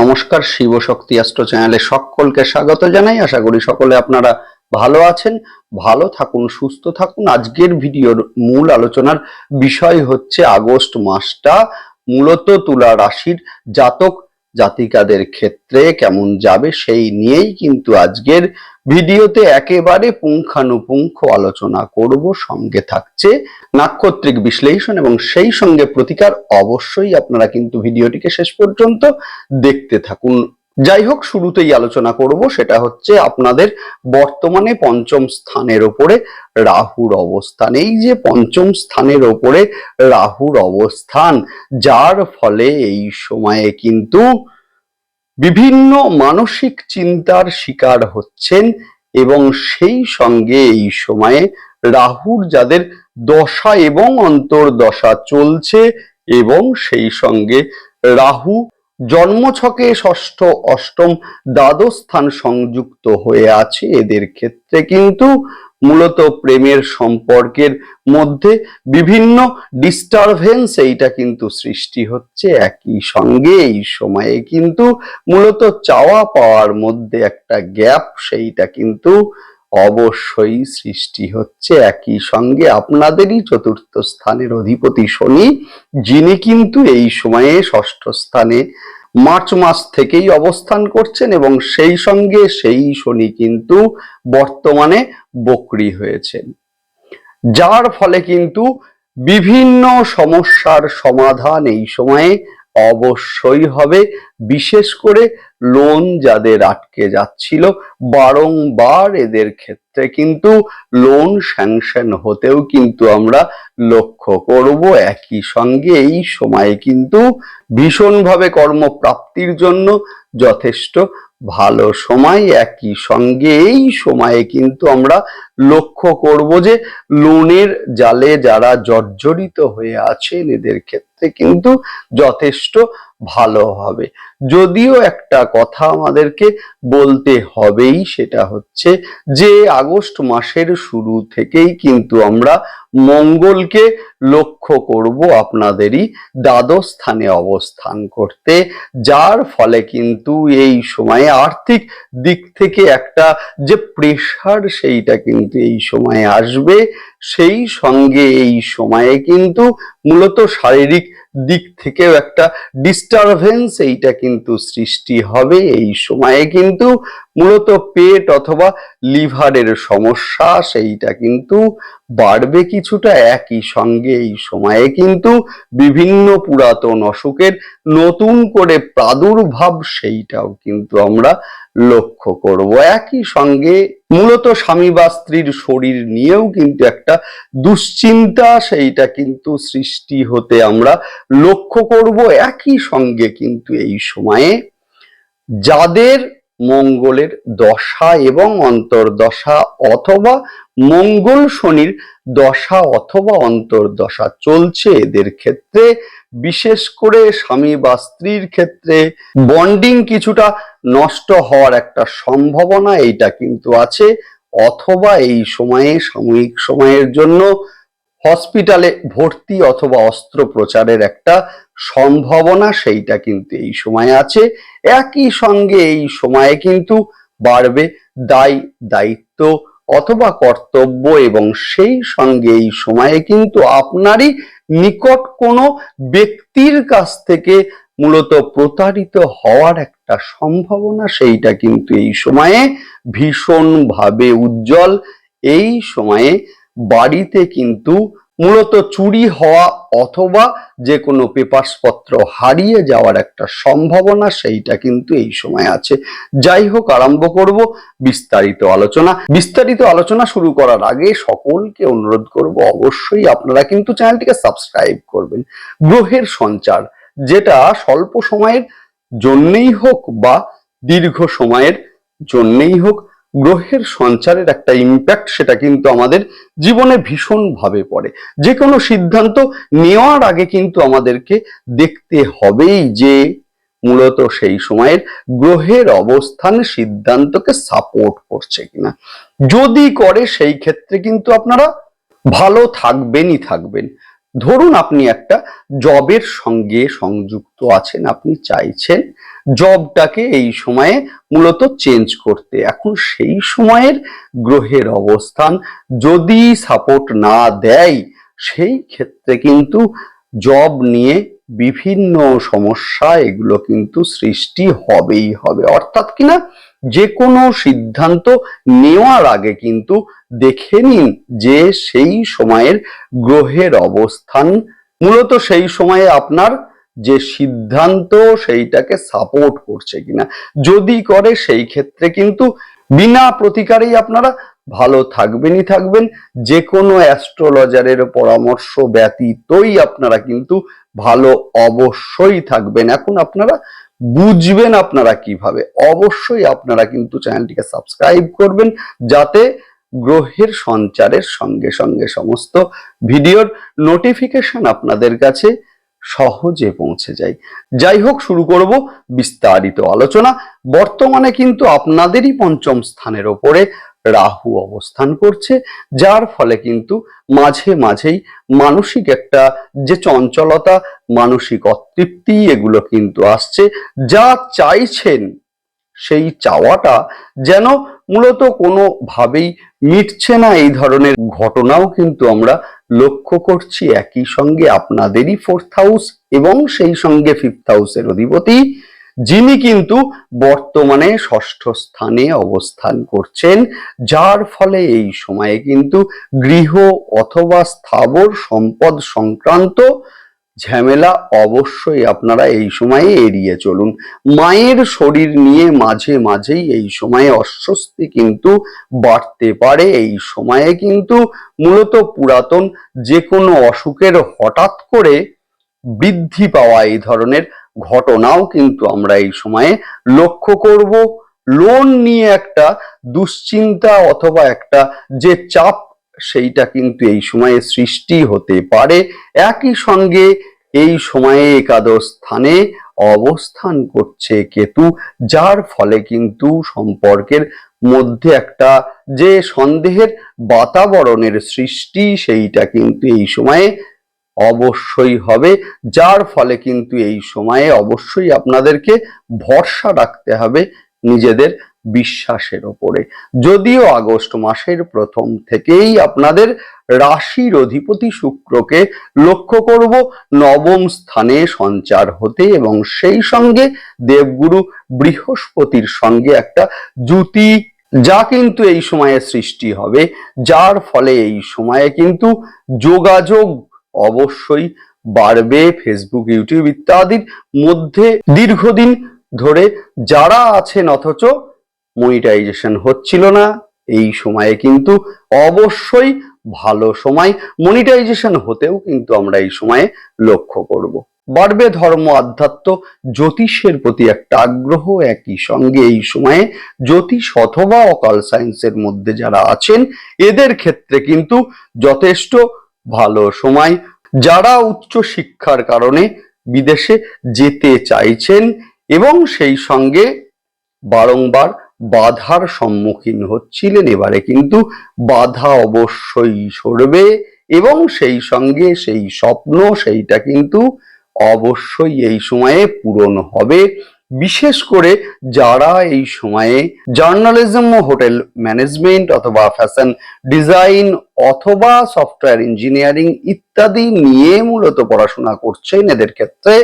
নমস্কার, শিব শক্তি অ্যাস্ট্রো চ্যানেলে সকলকে স্বাগত জানাই। আশা করি সকলে আপনারা ভালো আছেন, ভালো থাকুন, সুস্থ থাকুন। আজকের ভিডিওর মূল আলোচনার বিষয় হচ্ছে আগস্ট মাসটা, মূলত তুলা রাশির জাতক জাতিকাদের ক্ষেত্রে কেমন যাবে সেই নিয়েই কিন্তু আজকের ভিডিওতে একেবারে পুঙ্খানুপুঙ্খ আলোচনা করব। সঙ্গে থাকছে নাক্ষত্রিক বিশ্লেষণ এবং সেই সঙ্গে প্রতিকার। অবশ্যই আপনারা কিন্তু ভিডিওটিকে শেষ পর্যন্ত দেখতে থাকুন। যাই হোক শুরুতেই আলোচনা করব, সেটা হচ্ছে আপনাদের বর্তমানে পঞ্চম স্থানের ওপরে রাহুর অবস্থান। এই যে পঞ্চম স্থানের ওপরে রাহুর অবস্থান, যার ফলে এই সময়ে কিন্তু বিভিন্ন মানসিক চিন্তার শিকার হচ্ছেন এবং সেই সঙ্গে এই সময়ে রাহুর যাদের দশা এবং অন্তর্দশা চলছে এবং সেই সঙ্গে রাহু জন্মছকে ষষ্ঠ অষ্টম দ্বাদশ স্থান সংযুক্ত হয়ে আছে এদের ক্ষেত্রে। কিন্তু মূলত প্রেমের সম্পর্কের মধ্যে বিভিন্ন ডিস্টারভেন্স এইটা কিন্তু সৃষ্টি হচ্ছে একই সঙ্গে এই সময়ে। কিন্তু মূলত চাওয়া পাওয়ার মধ্যে একটা গ্যাপ সেইটা কিন্তু অবশ্যই সৃষ্টি হচ্ছে একই সঙ্গে আপনাদেরই চতুর্থ স্থানের অধিপতি শনি, যিনি কিন্তু এই সময়ে ষষ্ঠ স্থানে মার্চ মাস থেকেই অবস্থান করছেন এবং সেই সঙ্গে সেই শনি কিন্তু বর্তমানে বকরি হয়েছেন। যার ফলে কিন্তু বিভিন্ন সমস্যার সমাধান এই সময়ে অবশ্যই হবে। বিশেষ করে লোন যাদের আটকে যাচ্ছিল, বারংবার এদের ক্ষেত্রে কিন্তু লোন স্যাংশন হতেও কিন্তু আমরা লক্ষ্য করব। একই সঙ্গে এই সময়ে কিন্তু ভীষণভাবে কর্মপ্রাপ্তির জন্য যথেষ্ট ভালো সময় একই সঙ্গে এই সময়ে কিন্তু আমরা লক্ষ্য করব যে লোনের জালে যারা জর্জরিত হয়ে আছেন, এদের ক্ষেত্রে কিন্তু যথেষ্ট ভালো হবে। যদিও একটা কথা আমাদেরকে বলতে হবেই, সেটা হচ্ছে যে আগস্ট মাসের শুরু থেকেই কিন্তু আমরা মঙ্গলকে লক্ষ্য করব আপনাদেরই দ্বাদশ স্থানে অবস্থান করতে, যার ফলে কিন্তু এই সময়ে আর্থিক দিক থেকে একটা যে প্রেশার সেইটা কিন্তু এই সময়ে আসবে। সেই সঙ্গে এই সময়ে কিন্তু মূলত শারীরিক দিক থেকেও একটা ডিস্টারভেন্স এইটা সৃষ্টি হবে এই সময়ে কিন্তু মূলত পেট অথবা লিভারের সমস্যা সেইটা কিন্তু বাড়বে কিছুটা একই সঙ্গে এই সময়ে কিন্তু বিভিন্ন পুরাতন অসুখের নতুন করে প্রাদুর্ভাব সেইটাও কিন্তু আমরা লক্ষ্য করব। একই সঙ্গে মূলত স্বামী বা স্ত্রীর শরীর নিয়েও কিন্তু একটা দুশ্চিন্তা, সেইটা কিন্তু সৃষ্টি হতে আমরা লক্ষ্য করব। একই সঙ্গে কিন্তু এই সময়ে যাদের মঙ্গলের দশা এবং অন্তর্দশা অথবা মঙ্গল শনির দশা অথবা অন্তর্দশা চলছে, এদের ক্ষেত্রে বিশেষ করে স্বামী বা স্ত্রীর ক্ষেত্রে বন্ডিং কিছুটা নষ্ট হওয়ার একটা সম্ভাবনা এইটা কিন্তু আছে। অথবা এই সময়ে, সাময়িক সময়ের জন্য হসপিটালে ভর্তি অথবা অস্ত্রোপচারের একটা সম্ভাবনা সেইটা কিন্তু এই সময়ে আছে। একই সঙ্গে এই সময়ে কিন্তু বাড়বে দায় দায়িত্ব অথবা কর্তব্য এবং সেই সঙ্গে এই সময়ে কিন্তু আপনারই নিকট কোনো ব্যক্তির কাছ থেকে মূলত প্রতারিত হওয়ার একটা সম্ভাবনা, সেইটা কিন্তু এই সময়ে ভীষণভাবে উজ্জ্বল। এই সময়ে বাড়িতে কিন্তু মূলত চুরি হওয়া অথবা যে কোনো পেপারস পত্র হারিয়ে যাওয়ার একটা সম্ভাবনা সেইটা কিন্তু এই সময় আছে। যাই হোক, আরম্ভ করব বিস্তারিত আলোচনা। বিস্তারিত আলোচনা শুরু করার আগে সকলকে অনুরোধ করব অবশ্যই আপনারা কিন্তু চ্যানেলটিকে সাবস্ক্রাইব করবেন। গ্রহের সঞ্চার, যেটা স্বল্প সময়ের জন্যেই হোক বা দীর্ঘ সময়ের জন্যেই হোক গ্রহের সঞ্চারের একটা ইম্প্যাক্ট সেটা কিন্তু আমাদের জীবনে ভীষণভাবে পড়ে। যে কোনো সিদ্ধান্ত নেওয়ার আগে কিন্তু আমাদেরকে দেখতে হবেই যে মূলত সেই সময়ের গ্রহের অবস্থান সিদ্ধান্তকে সাপোর্ট করছে কিনা। যদি করে সেই ক্ষেত্রে কিন্তু আপনারা ভালো থাকবেনই থাকবেন। ধরুন আপনি একটা জবের সঙ্গে সংযুক্ত আছেন, আপনি চাইছেন জবটাকে এই সময়ে মূলত চেঞ্জ করতে। এখন সেই সময়ের গ্রহের অবস্থান যদি সাপোর্ট না দেয়, সেই ক্ষেত্রে কিন্তু জব নিয়ে বিভিন্ন সমস্যা, এগুলো কিন্তু সৃষ্টি হবেই হবে। অর্থাৎ কিনা যে কোনো সিদ্ধান্ত নেওয়ার আগে কিন্তু দেখে নিন যে সেই সময়ের গ্রহের অবস্থান। মূলত সেই সময়ে আপনার যে সিদ্ধান্ত, সেইটাকে সাপোর্ট করছে কিনা। যদি করে, সেই ক্ষেত্রে কিন্তু বিনা প্রতিকারেই আপনারা ভালো থাকবেনই থাকবেন। যে কোনো অ্যাস্ট্রোলজারের পরামর্শ ব্যতীতই আপনারা কিন্তু ভালো অবশ্যই থাকবেন। এখন আপনারা বুঝবেন আপনারা কীভাবে। অবশ্যই আপনারা কিন্তু চ্যানেলটিকে সাবস্ক্রাইব করবেন যাতে গ্রহের সঞ্চারের সঙ্গে সঙ্গে সমস্ত ভিডিওর নোটিফিকেশন আপনাদের কাছে সহজে পৌঁছে যায়। যাই হোক, শুরু করব বিস্তারিত আলোচনা। বর্তমানে কিন্তু আপনাদেরই পঞ্চম স্থানের ওপরে রাহু অবস্থান করছে, যার ফলে কিন্তু মাঝে মাঝেই মানসিক একটা যে চঞ্চলতা, মানসিক অতৃপ্তি এগুলো কিন্তু আসছে, যা চাইছেন সেই চাওয়াটা যেন মূলত কোনোভাবেই মিটছে না। এই ধরনের ঘটনাও কিন্তু আমরা লক্ষ্য করছি। একই সঙ্গে আপনাদেরই ফোর্থ হাউস এবং সেই সঙ্গে ফিফথ হাউসের অধিপতি যিনি কিন্তু বর্তমানে ষষ্ঠ স্থানে অবস্থান করছেন, যার ফলে এই সময়ে কিন্তু গৃহ অথবা স্থাবর সম্পদ সংক্রান্ত ঝামেলা অবশ্যই আপনারা এই সময়ে এড়িয়ে চলুন। মায়ের শরীর নিয়ে মাঝে মাঝেই এই সময়ে অস্বস্তি কিন্তু বাড়তে পারে। এই সময়ে কিন্তু মূলত পুরাতন যে কোনো অসুখের হঠাৎ করে বৃদ্ধি পাওয়া এই ধরনের ঘটনাও কিন্তু আমরা এই সময়ে লক্ষ্য করব। লোন নিয়ে একটা দুশ্চিন্তা অথবা একটা যে চাপ, সেইটা কিন্তু এই সময়ে সৃষ্টি হতে পারে। একই সঙ্গে এই সময়ে একাদশ স্থানে অবস্থান করছে কেতু, যার ফলে কিন্তু সম্পর্কের মধ্যে একটা যে সন্দেহের বাতাবরণের সৃষ্টি, সেইটা কিন্তু এই সময়ে অবশ্যই হবে। যার ফলে কিন্তু এই সময়ে অবশ্যই আপনাদেরকে ভরসা রাখতে হবে নিজেদের বিশ্বাসের ওপরে। যদিও আগস্ট মাসের প্রথম থেকেই আপনাদের রাশির অধিপতি শুক্রকে লক্ষ্য করব, নবম স্থানে সঞ্চার হতে এবং সেই সঙ্গে দেবগুরু বৃহস্পতির সঙ্গে একটা জুতি যা কিন্তু এই সময়ে সৃষ্টি হবে। যার ফলে এই সময়ে কিন্তু যোগাযোগ অবশ্যই বাড়বে ফেসবুক ইউটিউব ইত্যাদির মধ্যে দীর্ঘদিন ধরে যারা আছেন অথচ মনিটাইজেশন হচ্ছিল না, এই সময়ে কিন্তু অবশ্যই ভালো সময় মনিটাইজেশন হতেও কিন্তু আমরা এই সময়ে লক্ষ্য করব। বাড়বে ধর্ম, আধ্যাত্ম, জ্যোতিষের প্রতি একটা আগ্রহ একই সঙ্গে এই সময়ে জ্যোতিষ অথবা অকাল সায়েন্সের মধ্যে যারা আছেন, এদের ক্ষেত্রে কিন্তু যথেষ্ট ভালো সময়। যারা উচ্চ শিক্ষার কারণে বিদেশে যেতে চাইছেন এবং সেই সঙ্গে বারংবার বাধার সম্মুখীন হচ্ছিলেন, এবারে কিন্তু বাধা অবশ্যই সরবে এবং সেই সঙ্গে সেই স্বপ্ন সেইটা কিন্তু অবশ্যই এই সময়ে পূরণ হবে। বিশেষ করে যারা এই সময়ে জার্নালিজম হোটেল ম্যানেজমেন্ট অথবা ফ্যাশন ডিজাইন অথবা সফটওয়্যার ইঞ্জিনিয়ারিং ইত্যাদি নিয়ে মূলত পড়াশোনা করছেন, এদের ক্ষেত্রে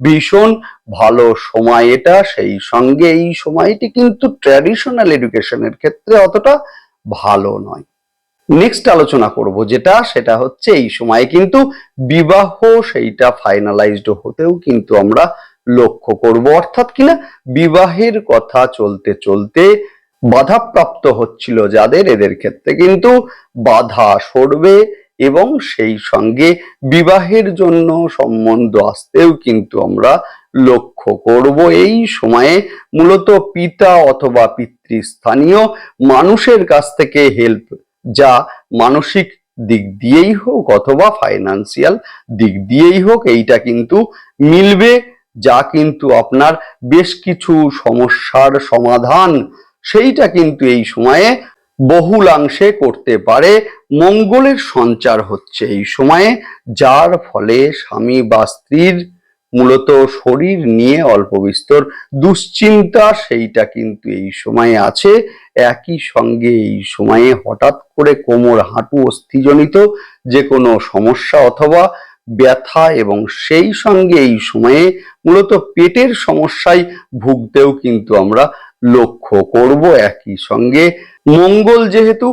ভীষণ ভালো সময় এটা। সেই সঙ্গে এই সময়টি কিন্তু ট্র্যাডিশনাল এডুকেশনের ক্ষেত্রে অতটা ভালো নয়। নেক্সট আলোচনা করব যেটা, সেটা হচ্ছে এই সময়ে কিন্তু বিবাহ, সেইটা ফাইনালাইজড হতেও কিন্তু আমরা লক্ষ্য করব। অর্থাৎ কিনা বিবাহের কথা চলতে চলতে বাধাপ্রাপ্ত হচ্ছিল যাদের এদের ক্ষেত্রে। কিন্তু বাধা সরবে এবং সেই সঙ্গে বিবাহের জন্য সম্বন্ধ আসতেও কিন্তু আমরা লক্ষ্য করব। এই সময়ে মূলত পিতা অথবা পিতৃস্থানীয় মানুষের কাছ থেকে হেল্প যা মানসিক দিক দিয়েই হোক অথবা ফাইনান্সিয়াল দিক দিয়েই হোক, এইটা কিন্তু মিলবে। যা কিন্তু আপনার বেশ কিছু সমস্যার সমাধান। সেইটা কিন্তু এই সময়ে বহুলাংশে করতে পারে। মঙ্গলের সঞ্চার হচ্ছে এই সময়ে, যার ফলে স্বামী বা স্ত্রীর মূলত শরীর নিয়ে অল্প বিস্তর দুশ্চিন্তা সেইটা কিন্তু এই সময়ে আছে। একই সঙ্গে এই সময়ে হঠাৎ করে কোমর হাঁটু অস্থিজনিত যে কোনো সমস্যা অথবা ব্যথা এবং সেই সঙ্গে এই সময়ে মূলত পেটের সমস্যায় ভুগতেও কিন্তু আমরা লক্ষ্য করব একই সঙ্গে। মঙ্গল যেহেতু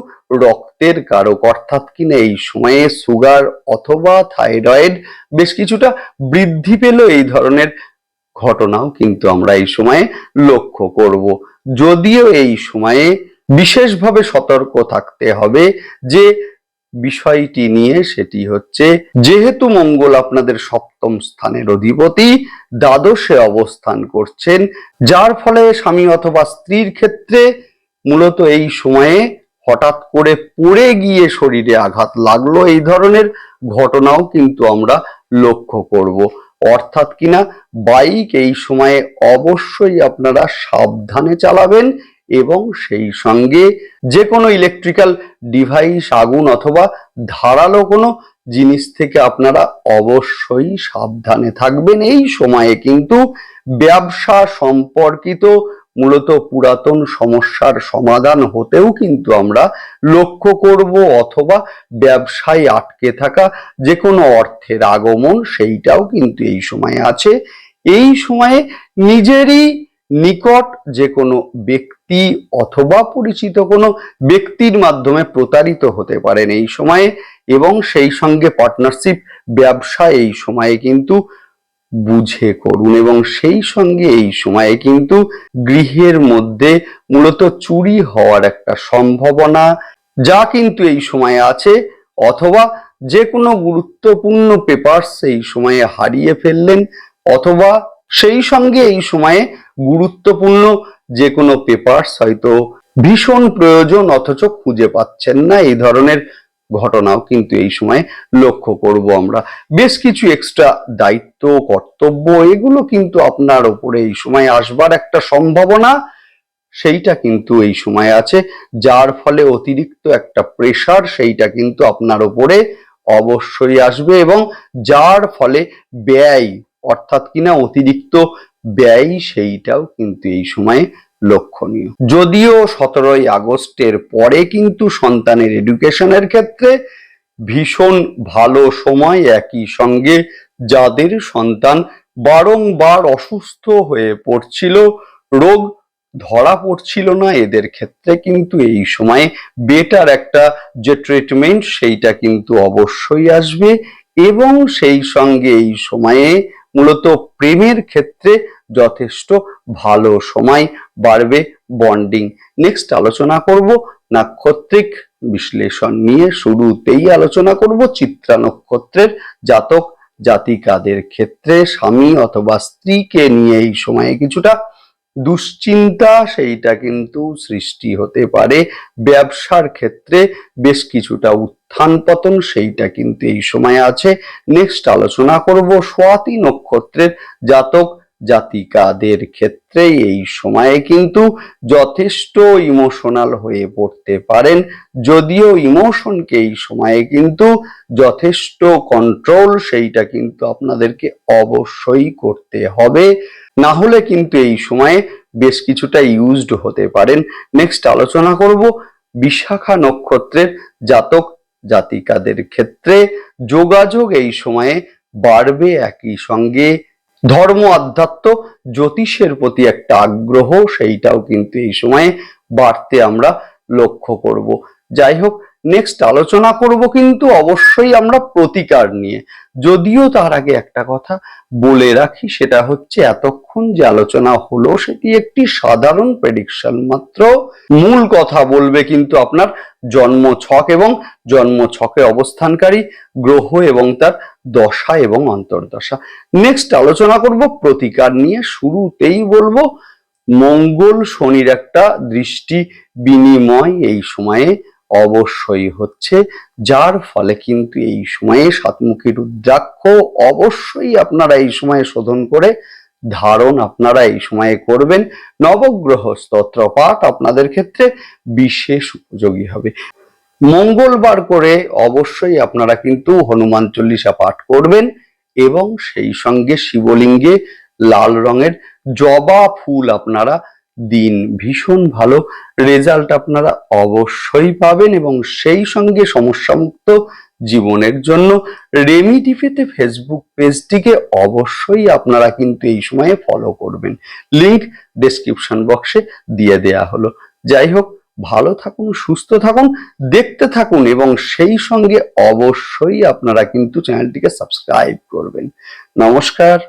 রক্তের কারক, অর্থাৎ কিনা এই সময়ে সুগার অথবা থাইরয়েড বেশ কিছুটা বৃদ্ধি পেল এই ধরনের ঘটনাও কিন্তু আমরা এই সময়ে লক্ষ্য করব। যদিও এই সময়ে বিশেষভাবে সতর্ক থাকতে হবে যে বিষয়টি নিয়ে সেটি হচ্ছে, যেহেতু মঙ্গল আপনাদের সপ্তম স্থানের অধিপতি, দ্বাদশে অবস্থান করছেন, যার ফলে স্বামী অথবা স্ত্রীর ক্ষেত্রে মূলত এই সময়ে হঠাৎ করে পড়ে গিয়ে শরীরে আঘাত লাগল, এই ধরনের ঘটনাও কিন্তু আমরা লক্ষ্য করব। অর্থাৎ কিনা, বাইক এই সময়ে অবশ্যই আপনারা সাবধানে চালাবেন এবং সেই সঙ্গে যে কোনো ইলেকট্রিক্যাল ডিভাইস আগুন অথবা ধারালো কোনো জিনিস থেকে আপনারা অবশ্যই সাবধানে থাকবেন। এই সময়ে কিন্তু ব্যবসা সম্পর্কিত মূলত পুরাতন সমস্যার সমাধান হতেও কিন্তু আমরা লক্ষ্য করব অথবা ব্যবসায় আটকে থাকা যে কোনো অর্থের আগমন সেইটাও কিন্তু এই সময়ে আছে। এই সময়ে নিজেরই নিকট যে কোনো ব্যক্তি অথবা পরিচিত কোনো ব্যক্তির মাধ্যমে প্রতারিত হতে পারেন এই সময়ে এবং সেই সঙ্গে পার্টনারশিপ ব্যবসা এই সময়ে কিন্তু বুঝে করুন এবং সেই সঙ্গে এই সময়ে কিন্তু গৃহের মধ্যে মূলত চুরি হওয়ার একটা সম্ভাবনা যা কিন্তু এই সময়ে আছে অথবা যে কোনো গুরুত্বপূর্ণ পেপারস এই সময়ে হারিয়ে ফেললেন অথবা সেই সঙ্গে এই সময়ে গুরুত্বপূর্ণ যে কোনো পেপারস হয়তো ভীষণ প্রয়োজন, অথচ খুঁজে পাচ্ছেন না। এই ধরনের ঘটনাও কিন্তু এই সময় লক্ষ্য করব আমরা। বেশ কিছু এক্সট্রা দায়িত্ব, কর্তব্য, এগুলো কিন্তু আপনার ওপরে এই সময় আসবার একটা সম্ভাবনা, সেইটা কিন্তু এই সময় আছে, যার ফলে অতিরিক্ত একটা প্রেশার সেইটা কিন্তু আপনার ওপরে অবশ্যই আসবে এবং যার ফলে ব্যয়, অর্থাৎ কিনা অতিরিক্ত ব্যয় সেইটাও কিন্তু এই সময়ে লক্ষণীয়। যদিও সতেরোই আগস্টের পরে কিন্তু সন্তানের এডুকেশনের ক্ষেত্রে ভীষণ ভালো সময় একই সঙ্গে যাদের সন্তান বারংবার অসুস্থ হয়ে পড়ছিল, রোগ ধরা পড়ছিল না, এদের ক্ষেত্রে কিন্তু এই সময়ে বেটার একটা যে ট্রিটমেন্ট সেইটা কিন্তু অবশ্যই আসবে এবং সেই সঙ্গে এই সময়ে মূলত প্রেমের ক্ষেত্রে যথেষ্ট ভালো সময় বাড়বে বন্ডিং। নেক্সট আলোচনা করব নাক্ষত্রিক বিশ্লেষণ নিয়ে। শুরুতেই আলোচনা করব চিত্রা নক্ষত্রের জাতক জাতিকাদের ক্ষেত্রে স্বামী অথবা স্ত্রীকে নিয়ে এই সময়ে কিছুটা দুশ্চিন্তা, সেইটা কিন্তু সৃষ্টি হতে পারে। ব্যবসার ক্ষেত্রে বেশ কিছুটা উত্থান পতন, সেইটা কিন্তু এই সময় আছে। নেক্সট আলোচনা করব সোয়াতি নক্ষত্রের জাতক জাতিকাদের ক্ষেত্রে। এই সময়ে কিন্তু যথেষ্ট ইমোশনাল হয়ে পড়তে পারেন। যদিও ইমোশনকে এই সময়ে কিন্তু যথেষ্ট কন্ট্রোল সেইটা কিন্তু আপনাদেরকে অবশ্যই করতে হবে। না হলে কিন্তু এই সময়ে বেশ কিছুটা ইউজড হতে পারেন। নেক্সট আলোচনা করব বিশাখা নক্ষত্রের জাতক জাতিকাদের ক্ষেত্রে। যোগাযোগ এই সময়ে বাড়বে একই সঙ্গে। ধর্ম আধ্যাত্ম জ্যোতিষের প্রতি একটা আগ্রহ, সেইটাও কিন্তু এই সময়ে বাড়তে আমরা লক্ষ্য করব। যাই হোক নেক্সট আলোচনা করব কিন্তু অবশ্যই আমরা প্রতিকার নিয়ে। যদিও তার আগে একটা কথা বলে রাখি, সেটা হচ্ছে এতক্ষণ যে আলোচনা হলো, সেটি একটি সাধারণ প্রেডিকশন মাত্র। মূল কথা বলবে কিন্তু আপনার জন্ম ছক এবং জন্ম ছকে অবস্থানকারী গ্রহ এবং তার দশা এবং অন্তর্দশা। নেক্সট আলোচনা করব প্রতিকার নিয়ে। শুরুতেই বলব, মঙ্গল শনির একটা দৃষ্টি বিনিময় এই সময়ে অবশ্যই হচ্ছে। যার ফলে কিন্তু এই সময়ে সাতমুখী রুদ্রাক্ষ অবশ্যই আপনারা এই সময়ে শোধন করে ধারণ আপনারা এই সময়ে করবেন। নবগ্রহ স্তোত্র পাঠ আপনাদের ক্ষেত্রে বিশেষ উপযোগী হবে। মঙ্গলবার করে অবশ্যই আপনারা কিন্তু হনুমান চল্লিশা পাঠ করবেন এবং সেই সঙ্গে শিবলিঙ্গে লাল রঙের জবা ফুল আপনারা দিন। ভীষণ ভালো রেজাল্ট আপনারা অবশ্যই পাবেন এবং সেই সঙ্গে সমস্যামুক্ত জীবনের জন্য রেমিডি পেতে ফেসবুক পেজটিকে অবশ্যই আপনারা কিন্তু এই সময়ে ফলো করবেন। লিংক ডেসক্রিপশন বক্সে দিয়ে দেয়া হলো। যাই হোক, ভালো থাকুন, সুস্থ থাকুন, দেখতে থাকুন এবং সেই সঙ্গে অবশ্যই আপনারা কিন্তু চ্যানেলটিকে সাবস্ক্রাইব করবেন। নমস্কার।